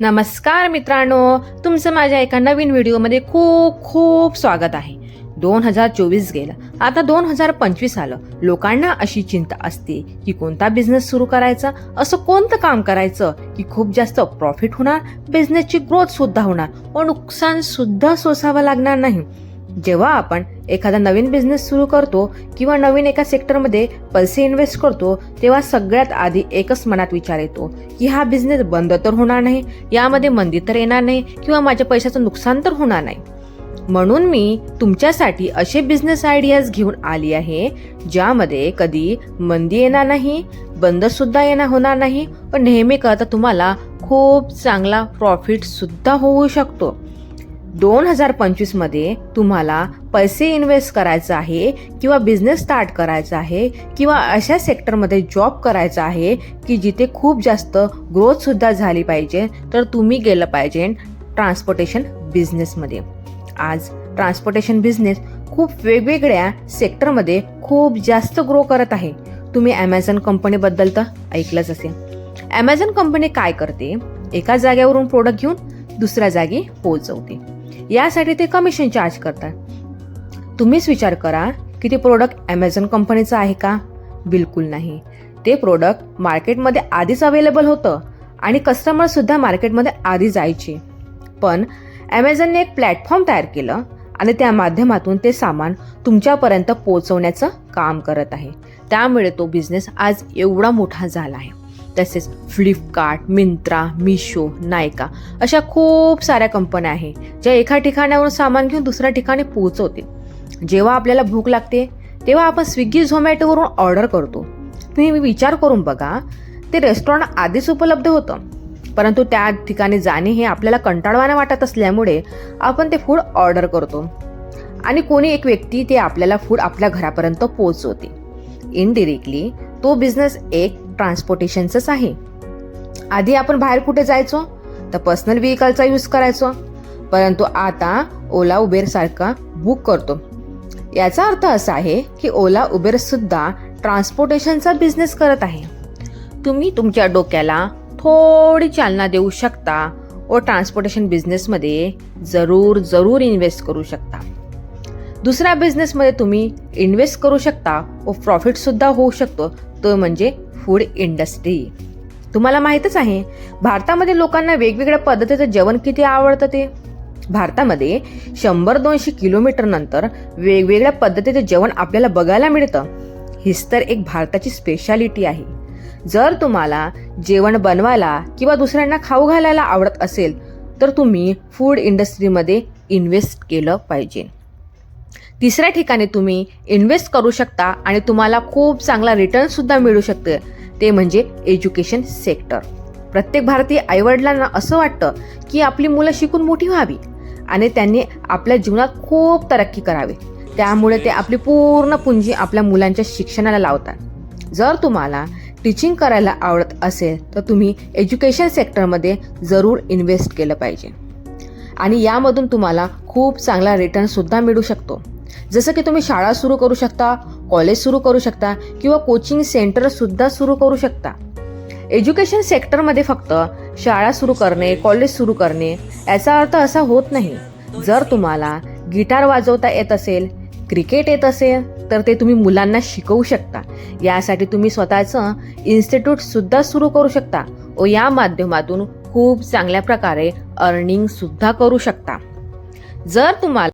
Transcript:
नमस्कार मित्रांनो तुमचं माझ्या एका नवीन व्हिडिओमध्ये खूप खूप स्वागत आहे. दोन हजार चोवीस गेलं. आता दोन हजार पंचवीस आलं. लोकांना अशी चिंता असते की कोणता बिझनेस सुरू करायचा असं कोणतं काम करायचं की खूप जास्त प्रॉफिट होणार बिझनेसची ग्रोथ सुद्धा होणार व नुकसान सुद्धा सोसावं लागणार नाही. जेव्हा आपण एखादा नवीन बिझनेस सुरू करतो किंवा नवीन एका सेक्टरमध्ये पैसे इन्व्हेस्ट करतो तेव्हा सगळ्यात आधी एकच मनात विचार येतो की हा बिझनेस बंद तर होणार नाही यामध्ये मंदी तर येणार नाही किंवा माझ्या पैशाचं नुकसान तर होणार नाही. म्हणून मी तुमच्यासाठी असे बिझनेस आयडियाज घेऊन आली आहे ज्यामध्ये कधी मंदी येणार नाही बंदसुद्धा येणार होणार नाही पण नेहमी करता तुम्हाला खूप चांगला प्रॉफिटसुद्धा होऊ शकतो. दोन हजार पंचवीसमध्ये तुम्हाला पैसे इन्व्हेस्ट करायचं आहे किंवा बिझनेस स्टार्ट करायचा आहे किंवा अशा सेक्टरमध्ये जॉब करायचा आहे की जिथे खूप जास्त ग्रोथ सुद्धा झाली पाहिजे तर तुम्ही गेलं पाहिजे ट्रान्सपोर्टेशन बिझनेसमध्ये आज ट्रान्सपोर्टेशन बिझनेस खूप वेगवेगळ्या सेक्टरमध्ये खूप जास्त ग्रो करत आहे. तुम्ही ॲमेझॉन कंपनीबद्दल तर ऐकलंच असेल. ॲमेझॉन कंपनी काय करते? एका जागेवरून प्रोडक्ट घेऊन दुसऱ्या जागी पोहोचवते. यासाठी ते कमिशन चार्ज करतात. तुम्हीच विचार करा की ते प्रोडक्ट ॲमेझॉन कंपनीचं आहे का? बिलकुल नाही. ते प्रोडक्ट मार्केटमध्ये आधीच अवेलेबल होतं आणि कस्टमरसुद्धा मार्केटमध्ये आधी जायचे. पण ॲमेझॉनने एक प्लॅटफॉर्म तयार केलं आणि त्या माध्यमातून ते सामान तुमच्यापर्यंत पोहोचवण्याचं काम करत आहे. त्यामुळे तो बिझनेस आज एवढा मोठा झाला आहे. तसेच फ्लिपकार्ट मिंत्रा मिशो नायका अशा खूप साऱ्या कंपन्या आहे ज्या एका ठिकाणावरून सामान घेऊन दुसऱ्या ठिकाणी पोहोचवतील. जेव्हा आपल्याला भूक लागते तेव्हा आपण स्विगी झोमॅटोवरून ऑर्डर करतो. तुम्ही विचार करून बघा ते रेस्टॉरंट आधीच उपलब्ध होतं. परंतु त्या ठिकाणी जाणे हे आपल्याला कंटाळवाणं वाटत असल्यामुळे आपण ते फूड ऑर्डर करतो. आणि कोणी एक व्यक्ती ते आपल्याला फूड आपल्या घरापर्यंत पोहोचवते. इनडिरेक्टली तो बिझनेस एक ट्रान्सपोर्टेशनचंच आहे. आधी आपण बाहेर कुठे जायचो? तर पर्सनल व्हेकलचा यूज करायचो. परंतु आता ओला उबेर सारखा बुक करतो. याचा अर्थ असा आहे की ओला उबेर सुद्धा ट्रान्सपोर्टेशनचा बिझनेस करत आहे. तुम्ही तुमच्या डोक्याला थोडी चालना देऊ शकता व ट्रान्सपोर्टेशन बिझनेसमध्ये जरूर जरूर इन्व्हेस्ट करू शकता. दुसऱ्या बिझनेसमध्ये तुम्ही इन्व्हेस्ट करू शकता व प्रॉफिटसुद्धा होऊ शकतो. तो म्हणजे फूड इंडस्ट्री तुम्हाला माहीतच आहे भारतामध्ये लोकांना वेगवेगळ्या पद्धतीचं जेवण किती आवडतं ते? भारतामध्ये शंभर दोनशे किलोमीटर नंतर वेगवेगळ्या पद्धतीचं जेवण आपल्याला बघायला मिळतं. हीच तर एक भारताची स्पेशालिटी आहे. जर तुम्हाला जेवण बनवायला किंवा दुसऱ्यांना खाऊ घालायला आवडत असेल तर तुम्ही फूड इंडस्ट्रीमध्ये इन्व्हेस्ट केलं पाहिजे. तिसऱ्या ठिकाणी तुम्ही इन्व्हेस्ट करू शकता आणि तुम्हाला खूप चांगला रिटर्न सुद्धा मिळू शकते. ते म्हणजे एज्युकेशन सेक्टर प्रत्येक भारतीय आईवडिलांना असं वाटतं की आपली मुलं शिकून मोठी व्हावी आणि त्यांनी आपल्या जीवनात खूप तरक्की करावी. त्यामुळे ते आपली पूर्ण पुंजी आपल्या मुलांच्या शिक्षणाला लावतात. जर तुम्हाला टीचिंग करायला आवडत असेल तर तुम्ही एज्युकेशन सेक्टरमध्ये जरूर इन्व्हेस्ट केलं पाहिजे. आणि यामधून तुम्हाला खूप चांगला रिटर्नसुद्धा मिळू शकतो. जसं की तुम्ही शाळा सुरू करू शकता कॉलेज सुरू करू शकता किंवा कोचिंग सेंटर सुद्धा सुरू करू शकता. एज्युकेशन सेक्टरमध्ये फक्त शाळा सुरू करणे कॉलेज सुरू करणे याचा अर्थ असा होत नाही. जर तुम्हाला गिटार वाजवता येत असेल क्रिकेट येत असेल तर ते तुम्ही मुलांना शिकवू शकता. यासाठी तुम्ही स्वतःचं इन्स्टिट्यूट सुद्धा सुरू करू शकता व या माध्यमातून खूप चांगल्या प्रकारे अर्निंग सुद्धा करू शकता. जर तुम्हाला